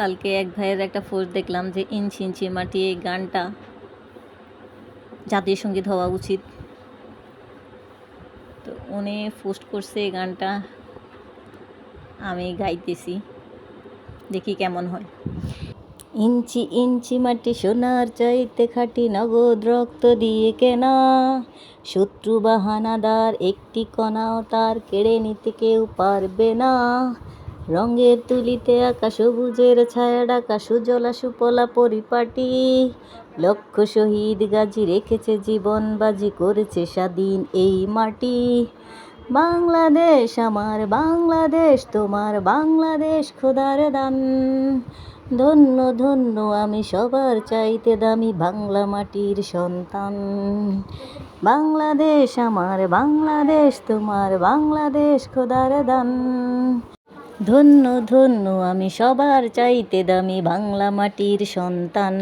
কালকে এক ভাইয়ের একটা পোস্ট দেখলাম যে ইঞ্চি ইঞ্চি মাটি এই গানটা জাতীয় সংগীত হওয়া উচিত। তো উনি পোস্ট করছে এই গানটা। আমি গাইতেছি, দেখি কেমন হয়। ইঞ্চি ইঞ্চি মাটি সোনার চাইতে খাটি নগদ রক্ত দিয়ে কেনা। শত্রু বাহানাদার একটি কণাও তার কেড়ে নিতে কেউ পারবে না। রঙের তুলিতে আঁকা সবুজের ছায়া ডাকা সুজলা সুপলা পরিপাটি। লক্ষ শহীদ গাজী রেখেছে জীবন, বাজি করেছে স্বাধীন এই মাটি। বাংলাদেশ আমার বাংলাদেশ, তোমার বাংলাদেশ খোদার দান। ধন্য ধন্য, আমি সবার চাইতে দামি বাংলা মাটির সন্তান। বাংলাদেশ আমার বাংলাদেশ, তোমার বাংলাদেশ খোদার দান। ধন্য ধন্য আমি সবার চাইতে দামি বাংলা মাটির সন্তান।